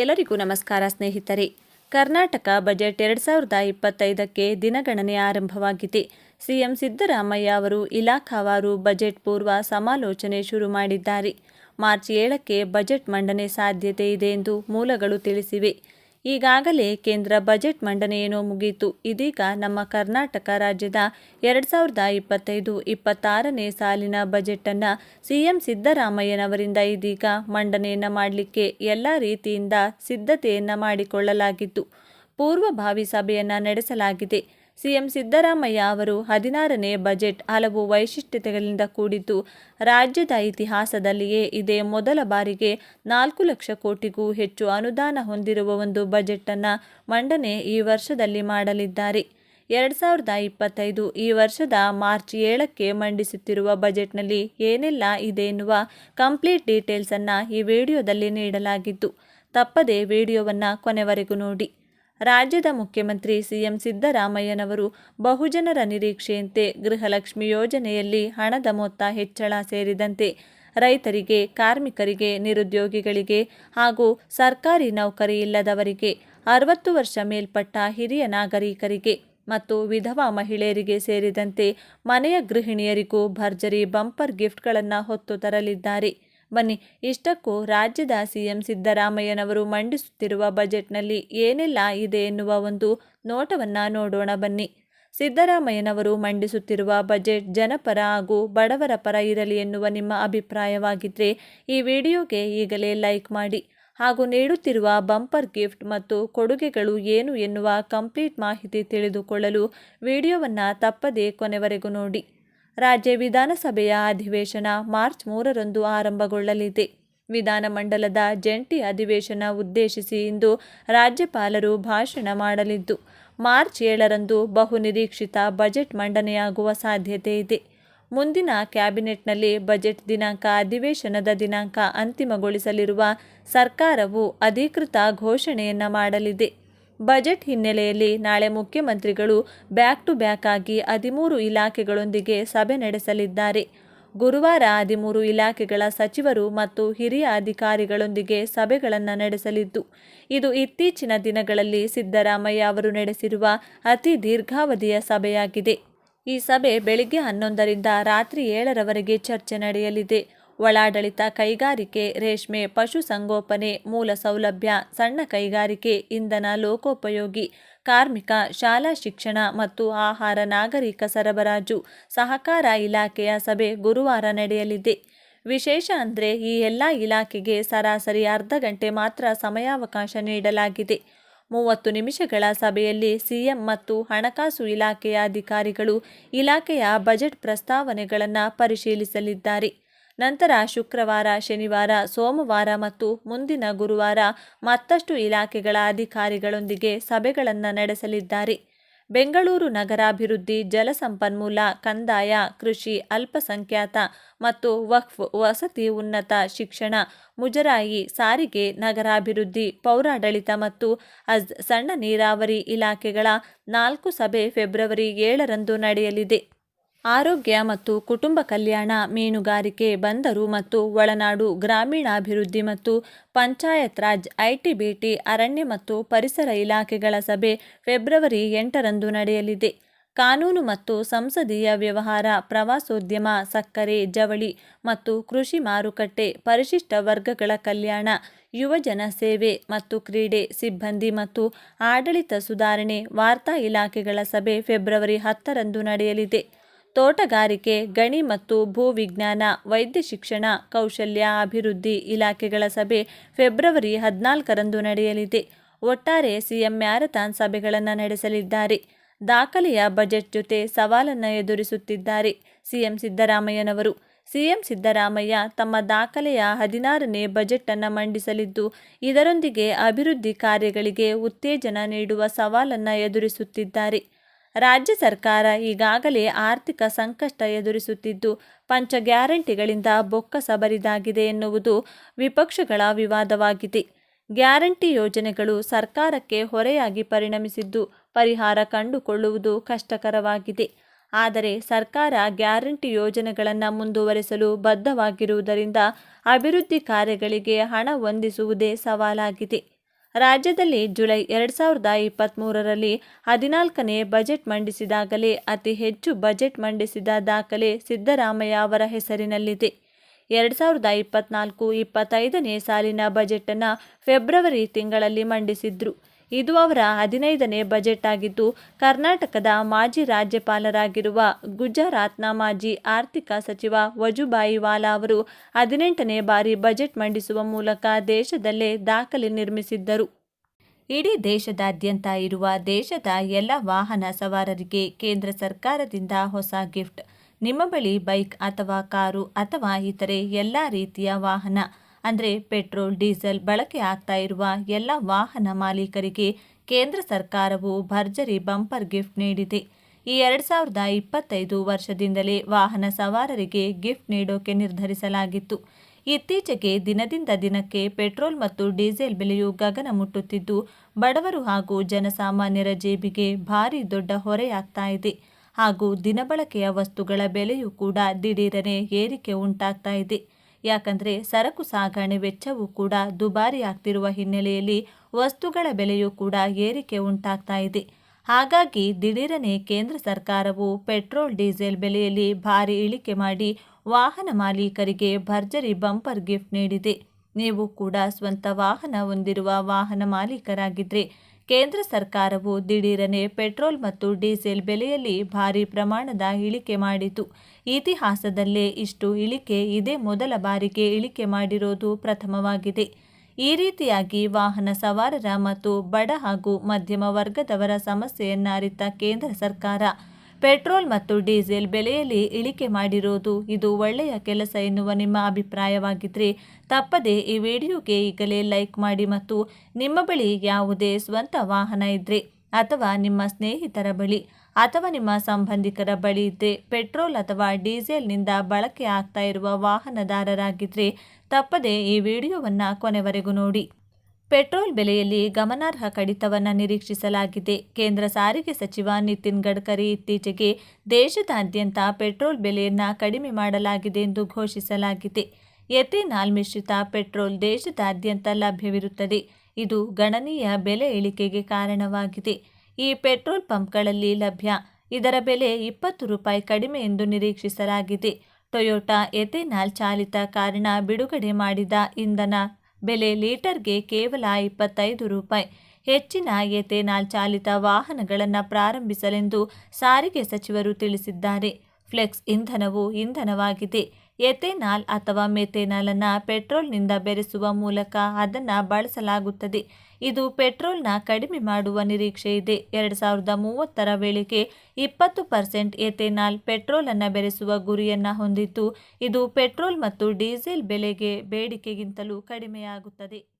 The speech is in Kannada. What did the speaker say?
ಎಲ್ಲರಿಗೂ ನಮಸ್ಕಾರ ಸ್ನೇಹಿತರೆ. ಕರ್ನಾಟಕ ಬಜೆಟ್ ಎರಡು ಸಾವಿರದ ಇಪ್ಪತ್ತೈದಕ್ಕೆ ದಿನಗಣನೆ ಆರಂಭವಾಗಿದೆ ಸಿಎಂ ಸಿದ್ದರಾಮಯ್ಯ ಅವರು ಇಲಾಖಾವಾರು ಬಜೆಟ್ ಪೂರ್ವ ಸಮಾಲೋಚನೆ ಶುರು ಮಾಡಿದ್ದಾರೆ. ಮಾರ್ಚ್ ಏಳಕ್ಕೆ ಬಜೆಟ್ ಮಂಡನೆ ಸಾಧ್ಯತೆ ಇದೆ ಎಂದು ಮೂಲಗಳು ತಿಳಿಸಿವೆ. ಈಗಾಗಲೇ ಕೇಂದ್ರ ಬಜೆಟ್ ಮಂಡನೆಯನ್ನು ಮುಗಿಯಿತು ಇದೀಗ ನಮ್ಮ ಕರ್ನಾಟಕ ರಾಜ್ಯದ ಎರಡು ಸಾವಿರದ ಇಪ್ಪತ್ತೈದು ಇಪ್ಪತ್ತಾರನೇ ಸಾಲಿನ ಬಜೆಟನ್ನು ಸಿಎಂ ಸಿದ್ದರಾಮಯ್ಯನವರಿಂದ ಇದೀಗ ಮಂಡನೆಯನ್ನು ಮಾಡಲಿಕ್ಕೆ ಎಲ್ಲ ರೀತಿಯಿಂದ ಸಿದ್ಧತೆಯನ್ನು ಮಾಡಿಕೊಳ್ಳಲಾಗಿದ್ದು ಪೂರ್ವಭಾವಿ ಸಭೆಯನ್ನು ನಡೆಸಲಾಗಿದೆ. ಸಿಎಂ ಸಿದ್ದರಾಮಯ್ಯ ಅವರು ಹದಿನಾರನೇ ಬಜೆಟ್ ಹಲವು ವೈಶಿಷ್ಟ್ಯತೆಗಳಿಂದ ಕೂಡಿದ್ದು, ರಾಜ್ಯದ ಇತಿಹಾಸದಲ್ಲಿಯೇ ಇದೇ ಮೊದಲ ಬಾರಿಗೆ ನಾಲ್ಕು ಲಕ್ಷ ಕೋಟಿಗೂ ಹೆಚ್ಚು ಅನುದಾನ ಹೊಂದಿರುವ ಒಂದು ಬಜೆಟನ್ನು ಮಂಡನೆ ಈ ವರ್ಷದಲ್ಲಿ ಮಾಡಲಿದ್ದಾರೆ. ಎರಡು ಸಾವಿರದ ಇಪ್ಪತ್ತೈದು ಈ ವರ್ಷದ ಮಾರ್ಚ್ ಏಳಕ್ಕೆ ಮಂಡಿಸುತ್ತಿರುವ ಬಜೆಟ್ನಲ್ಲಿ ಏನೆಲ್ಲ ಇದೆ ಎನ್ನುವ ಕಂಪ್ಲೀಟ್ ಡೀಟೇಲ್ಸನ್ನು ಈ ವಿಡಿಯೋದಲ್ಲಿ ನೀಡಲಾಗಿದ್ದು, ತಪ್ಪದೇ ವಿಡಿಯೋವನ್ನು ಕೊನೆವರೆಗೂ ನೋಡಿ. ರಾಜ್ಯದ ಮುಖ್ಯಮಂತ್ರಿ ಸಿಎಂ ಸಿದ್ದರಾಮಯ್ಯನವರು ಬಹುಜನರ ನಿರೀಕ್ಷೆಯಂತೆ ಗೃಹಲಕ್ಷ್ಮಿ ಯೋಜನೆಯಲ್ಲಿ ಹಣದ ಮೊತ್ತ ಹೆಚ್ಚಳ ಸೇರಿದಂತೆ ರೈತರಿಗೆ, ಕಾರ್ಮಿಕರಿಗೆ, ನಿರುದ್ಯೋಗಿಗಳಿಗೆ ಹಾಗೂ ಸರ್ಕಾರಿ ನೌಕರಿ ಇಲ್ಲದವರಿಗೆ ಅರವತ್ತು ವರ್ಷ ಮೇಲ್ಪಟ್ಟ ಹಿರಿಯ ನಾಗರಿಕರಿಗೆ ಮತ್ತು ವಿಧವಾ ಮಹಿಳೆಯರಿಗೆ ಸೇರಿದಂತೆ ಮನೆಯ ಗೃಹಿಣಿಯರಿಗೂ ಭರ್ಜರಿ ಬಂಪರ್ ಗಿಫ್ಟ್ಗಳನ್ನು ಹೊತ್ತು ತರಲಿದ್ದಾರೆ. ಬನ್ನಿ, ಇಷ್ಟಕ್ಕೂ ರಾಜ್ಯದ ಸಿಎಂ ಸಿದ್ದರಾಮಯ್ಯನವರು ಮಂಡಿಸುತ್ತಿರುವ ಬಜೆಟ್ನಲ್ಲಿ ಏನೆಲ್ಲ ಇದೆ ಎನ್ನುವ ಒಂದು ನೋಟವನ್ನು ನೋಡೋಣ ಬನ್ನಿ. ಸಿದ್ದರಾಮಯ್ಯನವರು ಮಂಡಿಸುತ್ತಿರುವ ಬಜೆಟ್ ಜನಪರ ಹಾಗೂ ಬಡವರ ಪರ ಇರಲಿ ಎನ್ನುವ ನಿಮ್ಮ ಅಭಿಪ್ರಾಯವಾಗಿದ್ದರೆ ಈ ವಿಡಿಯೋಗೆ ಈಗಲೇ ಲೈಕ್ ಮಾಡಿ ಹಾಗೂ ನೀಡುತ್ತಿರುವ ಬಂಪರ್ ಗಿಫ್ಟ್ ಮತ್ತು ಕೊಡುಗೆಗಳು ಏನು ಎನ್ನುವ ಕಂಪ್ಲೀಟ್ ಮಾಹಿತಿ ತಿಳಿದುಕೊಳ್ಳಲು ವಿಡಿಯೋವನ್ನು ತಪ್ಪದೇ ಕೊನೆವರೆಗೂ ನೋಡಿ. ರಾಜ್ಯ ವಿಧಾನಸಭೆಯ ಅಧಿವೇಶನ ಮಾರ್ಚ್ ಮೂರರಂದು ಆರಂಭಗೊಳ್ಳಲಿದೆ. ವಿಧಾನಮಂಡಲದ ಜಂಟಿ ಅಧಿವೇಶನ ಉದ್ದೇಶಿಸಿ ಇಂದು ರಾಜ್ಯಪಾಲರು ಭಾಷಣ ಮಾಡಲಿದ್ದು, ಮಾರ್ಚ್ ಏಳರಂದು ಬಹುನಿರೀಕ್ಷಿತ ಬಜೆಟ್ ಮಂಡನೆಯಾಗುವ ಸಾಧ್ಯತೆ ಇದೆ. ಮುಂದಿನ ಕ್ಯಾಬಿನೆಟ್ನಲ್ಲಿ ಬಜೆಟ್ ದಿನಾಂಕ, ಅಧಿವೇಶನದ ದಿನಾಂಕ ಅಂತಿಮಗೊಳಿಸಲಿರುವ ಸರ್ಕಾರವು ಅಧಿಕೃತ ಘೋಷಣೆಯನ್ನು ಮಾಡಲಿದೆ. ಬಜೆಟ್ ಹಿನ್ನೆಲೆಯಲ್ಲಿ ನಾಳೆ ಮುಖ್ಯಮಂತ್ರಿಗಳು ಬ್ಯಾಕ್ ಟು ಬ್ಯಾಕ್ ಆಗಿ ಹದಿಮೂರು ಇಲಾಖೆಗಳೊಂದಿಗೆ ಸಭೆ ನಡೆಸಲಿದ್ದಾರೆ. ಗುರುವಾರ ಹದಿಮೂರು ಇಲಾಖೆಗಳ ಸಚಿವರು ಮತ್ತು ಹಿರಿಯ ಅಧಿಕಾರಿಗಳೊಂದಿಗೆ ಸಭೆಗಳನ್ನು ನಡೆಸಲಿದ್ದು, ಇದು ಇತ್ತೀಚಿನ ದಿನಗಳಲ್ಲಿ ಸಿದ್ದರಾಮಯ್ಯ ಅವರು ನಡೆಸಿರುವ ಅತಿ ದೀರ್ಘಾವಧಿಯ ಸಭೆಯಾಗಿದೆ. ಈ ಸಭೆ ಬೆಳಿಗ್ಗೆ ಹನ್ನೊಂದರಿಂದ ರಾತ್ರಿ ಏಳರವರೆಗೆ ಚರ್ಚೆ ನಡೆಯಲಿದೆ. ಒಳಾಡಳಿತ ಕೈಗಾರಿಕೆ, ರೇಷ್ಮೆ ಪಶುಸಂಗೋಪನೆ ಮೂಲ ಸೌಲಭ್ಯ, ಸಣ್ಣ ಕೈಗಾರಿಕೆ, ಇಂಧನ ಲೋಕೋಪಯೋಗಿ, ಕಾರ್ಮಿಕ, ಶಾಲಾ ಶಿಕ್ಷಣ ಮತ್ತು ಆಹಾರ ನಾಗರಿಕ ಸರಬರಾಜು ಸಹಕಾರ ಇಲಾಖೆಯ ಸಭೆ ಗುರುವಾರ ನಡೆಯಲಿದೆ. ವಿಶೇಷ ಅಂದರೆ ಈ ಎಲ್ಲ ಇಲಾಖೆಗೆ ಸರಾಸರಿ ಅರ್ಧ ಗಂಟೆ ಮಾತ್ರ ಸಮಯಾವಕಾಶ ನೀಡಲಾಗಿದೆ. ಮೂವತ್ತು ನಿಮಿಷಗಳ ಸಭೆಯಲ್ಲಿ ಸಿಎಂ ಮತ್ತು ಹಣಕಾಸು ಇಲಾಖೆಯ ಅಧಿಕಾರಿಗಳು ಇಲಾಖೆಯ ಬಜೆಟ್ ಪ್ರಸ್ತಾವನೆಗಳನ್ನು ಪರಿಶೀಲಿಸಲಿದ್ದಾರೆ. ನಂತರ ಶುಕ್ರವಾರ, ಶನಿವಾರ, ಸೋಮವಾರ ಮತ್ತು ಮುಂದಿನ ಗುರುವಾರ ಮತ್ತಷ್ಟು ಇಲಾಖೆಗಳ ಅಧಿಕಾರಿಗಳೊಂದಿಗೆ ಸಭೆಗಳನ್ನು ನಡೆಸಲಿದ್ದಾರೆ. ಬೆಂಗಳೂರು ನಗರಾಭಿವೃದ್ಧಿ, ಜಲಸಂಪನ್ಮೂಲ, ಕಂದಾಯ, ಕೃಷಿ, ಅಲ್ಪಸಂಖ್ಯಾತ ಮತ್ತು ವಕ್ಫ್, ವಸತಿ, ಉನ್ನತ ಶಿಕ್ಷಣ, ಮುಜರಾಯಿ, ಸಾರಿಗೆ, ನಗರಾಭಿವೃದ್ಧಿ, ಪೌರಾಡಳಿತ ಮತ್ತು ಅಜ್, ಸಣ್ಣ ನೀರಾವರಿ ಇಲಾಖೆಗಳ ನಾಲ್ಕು ಸಭೆ ಫೆಬ್ರವರಿ ಏಳರಂದು ನಡೆಯಲಿದೆ. ಆರೋಗ್ಯ ಮತ್ತು ಕುಟುಂಬ ಕಲ್ಯಾಣ ಮೀನುಗಾರಿಕೆ ಬಂದರು ಮತ್ತು ಒಳನಾಡು ಗ್ರಾಮೀಣಾಭಿವೃದ್ಧಿ ಮತ್ತು ಪಂಚಾಯತ್ ರಾಜ್ ಐಟಿ ಬಿಟಿ ಅರಣ್ಯ ಮತ್ತು ಪರಿಸರ ಇಲಾಖೆಗಳ ಸಭೆ ಫೆಬ್ರವರಿ ಎಂಟರಂದು ನಡೆಯಲಿದೆ. ಕಾನೂನು ಮತ್ತು ಸಂಸದೀಯ ವ್ಯವಹಾರ, ಪ್ರವಾಸೋದ್ಯಮ, ಸಕ್ಕರೆ, ಜವಳಿ ಮತ್ತು ಕೃಷಿ ಮಾರುಕಟ್ಟೆ, ಪರಿಶಿಷ್ಟ ವರ್ಗಗಳ ಕಲ್ಯಾಣ ಯುವಜನ ಸೇವೆ ಮತ್ತು ಕ್ರೀಡೆ ಸಿಬ್ಬಂದಿ ಮತ್ತು ಆಡಳಿತ ಸುಧಾರಣೆ ವಾರ್ತಾ ಇಲಾಖೆಗಳ ಸಭೆ ಫೆಬ್ರವರಿ ಹತ್ತರಂದು ನಡೆಯಲಿದೆ. ತೋಟಗಾರಿಕೆ, ಗಣಿ ಮತ್ತು ಭೂವಿಜ್ಞಾನ, ವೈದ್ಯ ಶಿಕ್ಷಣ, ಕೌಶಲ್ಯ, ಅಭಿವೃದ್ಧಿ ಇಲಾಖೆಗಳ ಸಭೆ ಫೆಬ್ರವರಿ ಹದಿನಾಲ್ಕರಂದು ನಡೆಯಲಿದೆ. ಒಟ್ಟಾರೆ ಸಿಎಂ ಮ್ಯಾರಥಾನ್ ಸಭೆಗಳನ್ನು ನಡೆಸಲಿದ್ದಾರೆ. ದಾಖಲೆಯ ಬಜೆಟ್ ಜೊತೆ ಸವಾಲನ್ನು ಎದುರಿಸುತ್ತಿದ್ದಾರೆ ಸಿಎಂ ಸಿದ್ದರಾಮಯ್ಯನವರು. ಸಿಎಂ ಸಿದ್ದರಾಮಯ್ಯ ತಮ್ಮ ದಾಖಲೆಯ ಹದಿನಾರನೇ ಬಜೆಟ್ ಅನ್ನು ಮಂಡಿಸಲಿದ್ದು, ಇದರೊಂದಿಗೆ ಅಭಿವೃದ್ಧಿ ಕಾರ್ಯಗಳಿಗೆ ಉತ್ತೇಜನ ನೀಡುವ ಸವಾಲನ್ನು ಎದುರಿಸುತ್ತಿದ್ದಾರೆ. ರಾಜ್ಯ ಸರ್ಕಾರ ಈಗಾಗಲೇ ಆರ್ಥಿಕ ಸಂಕಷ್ಟ ಎದುರಿಸುತ್ತಿದ್ದು, ಪಂಚ ಗ್ಯಾರಂಟಿಗಳಿಂದ ಬೊಕ್ಕಸ ಬರಿದಾಗಿದೆ ಎನ್ನುವುದು ವಿಪಕ್ಷಗಳ ವಿವಾದವಾಗಿದೆ. ಗ್ಯಾರಂಟಿ ಯೋಜನೆಗಳು ಸರ್ಕಾರಕ್ಕೆ ಹೊರೆಯಾಗಿ ಪರಿಣಮಿಸಿದ್ದು, ಪರಿಹಾರ ಕಂಡುಕೊಳ್ಳುವುದು ಕಷ್ಟಕರವಾಗಿದೆ. ಆದರೆ ಸರ್ಕಾರ ಗ್ಯಾರಂಟಿ ಯೋಜನೆಗಳನ್ನು ಮುಂದುವರೆಸಲು ಬದ್ಧವಾಗಿರುವುದರಿಂದ ಅಭಿವೃದ್ಧಿ ಕಾರ್ಯಗಳಿಗೆ ಹಣ ಹೊಂದಿಸುವುದೇ ಸವಾಲಾಗಿದೆ. ರಾಜ್ಯದಲ್ಲಿ ಜುಲೈ ಎರಡು ಸಾವಿರದ ಇಪ್ಪತ್ತ್ಮೂರರಲ್ಲಿ ಹದಿನಾಲ್ಕನೇ ಬಜೆಟ್ ಮಂಡಿಸಿದಾಗಲೇ ಅತಿ ಹೆಚ್ಚು ಬಜೆಟ್ ಮಂಡಿಸಿದ ದಾಖಲೆ ಸಿದ್ದರಾಮಯ್ಯ ಅವರ ಹೆಸರಿನಲ್ಲಿದೆ. ಎರಡು ಸಾವಿರದ ಇಪ್ಪತ್ನಾಲ್ಕು ಇಪ್ಪತ್ತೈದನೇ ಸಾಲಿನ ಬಜೆಟನ್ನು ಫೆಬ್ರವರಿ ತಿಂಗಳಲ್ಲಿ ಮಂಡಿಸಿದ್ರು. ಇದು ಅವರ ಹದಿನೈದನೇ ಬಜೆಟ್ ಆಗಿದ್ದು, ಕರ್ನಾಟಕದ ಮಾಜಿ ರಾಜ್ಯಪಾಲರಾಗಿರುವ ಗುಜರಾತ್ನ ಮಾಜಿ ಆರ್ಥಿಕ ಸಚಿವ ವಜುಭಾಯಿ ವಾಲಾ ಅವರು ಹದಿನೆಂಟನೇ ಬಾರಿ ಬಜೆಟ್ ಮಂಡಿಸುವ ಮೂಲಕ ದೇಶದಲ್ಲೇ ದಾಖಲೆ ನಿರ್ಮಿಸಿದ್ದರು. ಇಡೀ ದೇಶದಾದ್ಯಂತ ಇರುವ ದೇಶದ ಎಲ್ಲ ವಾಹನ ಸವಾರರಿಗೆ ಕೇಂದ್ರ ಸರ್ಕಾರದಿಂದ ಹೊಸ ಗಿಫ್ಟ್. ನಿಮ್ಮ ಬಳಿ ಬೈಕ್ ಅಥವಾ ಕಾರು ಅಥವಾ ಇತರೆ ಎಲ್ಲ ರೀತಿಯ ವಾಹನ. ಅಂದರೆ ಪೆಟ್ರೋಲ್, ಡೀಸೆಲ್ ಬಳಕೆ ಆಗ್ತಾ ಇರುವ ಎಲ್ಲ ವಾಹನ ಮಾಲೀಕರಿಗೆ ಕೇಂದ್ರ ಸರ್ಕಾರವು ಭರ್ಜರಿ ಬಂಪರ್ ಗಿಫ್ಟ್ ನೀಡಿದೆ. ಈ ಎರಡು ಸಾವಿರದ ಇಪ್ಪತ್ತೈದು ವರ್ಷದಿಂದಲೇ ವಾಹನ ಸವಾರರಿಗೆ ಗಿಫ್ಟ್ ನೀಡೋಕೆ ನಿರ್ಧರಿಸಲಾಗಿತ್ತು. ಇತ್ತೀಚೆಗೆ ದಿನದಿಂದ ದಿನಕ್ಕೆ ಪೆಟ್ರೋಲ್ ಮತ್ತು ಡೀಸೆಲ್ ಬೆಲೆಯು ಗಗನ ಮುಟ್ಟುತ್ತಿದ್ದು ಬಡವರು ಹಾಗೂ ಜನಸಾಮಾನ್ಯರ ಜೇಬಿಗೆ ಭಾರಿ ದೊಡ್ಡ ಹೊರೆಯಾಗ್ತಾ ಇದೆ. ಹಾಗೂ ದಿನಬಳಕೆಯ ವಸ್ತುಗಳ ಬೆಲೆಯೂ ಕೂಡ ದಿಢೀರನೆ ಏರಿಕೆ ಉಂಟಾಗ್ತಾ ಇದೆ. ಯಾಕಂದರೆ ಸರಕು ಸಾಗಣೆ ವೆಚ್ಚವೂ ಕೂಡ ದುಬಾರಿ ಆಗ್ತಿರುವ ಹಿನ್ನೆಲೆಯಲ್ಲಿ ವಸ್ತುಗಳ ಬೆಲೆಯೂ ಕೂಡ ಏರಿಕೆ ಉಂಟಾಗ್ತಾ ಇದೆ. ಹಾಗಾಗಿ ದಿಢೀರನೆ ಕೇಂದ್ರ ಸರ್ಕಾರವು ಪೆಟ್ರೋಲ್, ಡೀಸೆಲ್ ಬೆಲೆಯಲ್ಲಿ ಭಾರಿ ಇಳಿಕೆ ಮಾಡಿ ವಾಹನ ಮಾಲೀಕರಿಗೆ ಭರ್ಜರಿ ಬಂಪರ್ ಗಿಫ್ಟ್ ನೀಡಿದೆ. ನೀವು ಕೂಡ ಸ್ವಂತ ವಾಹನ ಹೊಂದಿರುವ ವಾಹನ ಮಾಲೀಕರಾಗಿದ್ದರೆ ಕೇಂದ್ರ ಸರ್ಕಾರವು ದಿಢೀರನೆ ಪೆಟ್ರೋಲ್ ಮತ್ತು ಡೀಸೆಲ್ ಬೆಲೆಯಲ್ಲಿ ಭಾರಿ ಪ್ರಮಾಣದ ಇಳಿಕೆ ಮಾಡಿತು. ಇತಿಹಾಸದಲ್ಲೇ ಇಷ್ಟು ಇಳಿಕೆ ಇದೇ ಮೊದಲ ಬಾರಿಗೆ ಇಳಿಕೆ ಮಾಡಿರೋದು ಪ್ರಥಮವಾಗಿದೆ. ಈ ರೀತಿಯಾಗಿ ವಾಹನ ಸವಾರರ ಮತ್ತು ಬಡ ಹಾಗೂ ಮಧ್ಯಮ ವರ್ಗದವರ ಸಮಸ್ಯೆಯನ್ನರಿತ ಕೇಂದ್ರ ಸರ್ಕಾರ ಪೆಟ್ರೋಲ್ ಮತ್ತು ಡೀಸೆಲ್ ಬೆಲೆಯಲ್ಲಿ ಇಳಿಕೆ ಮಾಡಿರೋದು. ಇದು ಒಳ್ಳೆಯ ಕೆಲಸ ಎನ್ನುವ ನಿಮ್ಮ ಅಭಿಪ್ರಾಯವಾಗಿದ್ದರೆ ತಪ್ಪದೆ ಈ ವಿಡಿಯೋಗೆ ಈಗಲೇ ಲೈಕ್ ಮಾಡಿ ಮತ್ತು ನಿಮ್ಮ ಬಳಿ ಯಾವುದೇ ಸ್ವಂತ ವಾಹನ ಇದ್ದರೆ ಅಥವಾ ನಿಮ್ಮ ಸ್ನೇಹಿತರ ಬಳಿ ಅಥವಾ ನಿಮ್ಮ ಸಂಬಂಧಿಕರ ಬಳಿ ಇದ್ದರೆ ಪೆಟ್ರೋಲ್ ಅಥವಾ ಡೀಸೆಲ್ನಿಂದ ಬಳಕೆ ಆಗ್ತಾ ಇರುವ ವಾಹನದಾರರಾಗಿದ್ದರೆ ತಪ್ಪದೆ ಈ ವಿಡಿಯೋವನ್ನು ಕೊನೆವರೆಗೂ ನೋಡಿ. ಪೆಟ್ರೋಲ್ ಬೆಲೆಯಲ್ಲಿ ಗಮನಾರ್ಹ ಕಡಿತವನ್ನು ನಿರೀಕ್ಷಿಸಲಾಗಿದೆ. ಕೇಂದ್ರ ಸಾರಿಗೆ ಸಚಿವ ನಿತಿನ್ ಗಡ್ಕರಿ ಇತ್ತೀಚೆಗೆ ದೇಶದಾದ್ಯಂತ ಪೆಟ್ರೋಲ್ ಬೆಲೆಯನ್ನು ಕಡಿಮೆ ಮಾಡಲಾಗಿದೆ ಎಂದು ಘೋಷಿಸಲಾಗಿದೆ. ಎಥೆನಾಲ್ ಮಿಶ್ರಿತ ಪೆಟ್ರೋಲ್ ದೇಶದಾದ್ಯಂತ ಲಭ್ಯವಿರುತ್ತದೆ. ಇದು ಗಣನೀಯ ಬೆಲೆ ಇಳಿಕೆಗೆ ಕಾರಣವಾಗಿದೆ. ಈ ಪೆಟ್ರೋಲ್ ಪಂಪ್ಗಳಲ್ಲಿ ಲಭ್ಯ. ಇದರ ಬೆಲೆ ಇಪ್ಪತ್ತು ರೂಪಾಯಿ ಕಡಿಮೆ ಎಂದು ನಿರೀಕ್ಷಿಸಲಾಗಿದೆ. ಟೊಯೋಟಾ ಎಥೆನಾಲ್ ಚಾಲಿತ ಕಾರಣ ಬಿಡುಗಡೆ ಮಾಡಿದ ಇಂಧನ ಬೆಲೆ ಲೀಟರ್ಗೆ ಕೇವಲ ಇಪ್ಪತ್ತೈದು ರೂಪಾಯಿ. ಹೆಚ್ಚಿನ ಎಥೆನಾಲ್ ಚಾಲಿತ ವಾಹನಗಳನ್ನು ಪ್ರಾರಂಭಿಸಲೆಂದು ಸಾರಿಗೆ ಸಚಿವರು ತಿಳಿಸಿದ್ದಾರೆ. ಫ್ಲೆಕ್ಸ್ ಇಂಧನವು ಇಂಧನವಾಗಿದೆ. ಎಥೆನಾಲ್ ಅಥವಾ ಮೆಥೆನಾಲ್ ಅನ್ನು ಪೆಟ್ರೋಲ್ನಿಂದ ಬೆರೆಸುವ ಮೂಲಕ ಅದನ್ನು ಬಳಸಲಾಗುತ್ತದೆ. ಇದು ಪೆಟ್ರೋಲ್ನ ಕಡಿಮೆ ಮಾಡುವ ನಿರೀಕ್ಷೆ ಇದೆ. ಎರಡು ಸಾವಿರದ ಮೂವತ್ತರ ವೇಳೆಗೆ ಇಪ್ಪತ್ತು ಪರ್ಸೆಂಟ್ ಎಥೆನಾಲ್ ಪೆಟ್ರೋಲನ್ನು ಬೆರೆಸುವ ಗುರಿಯನ್ನು ಹೊಂದಿದ್ದು, ಇದು ಪೆಟ್ರೋಲ್ ಮತ್ತು ಡೀಸೆಲ್ ಬೆಲೆಗೆ ಬೇಡಿಕೆಗಿಂತಲೂ ಕಡಿಮೆಯಾಗುತ್ತದೆ.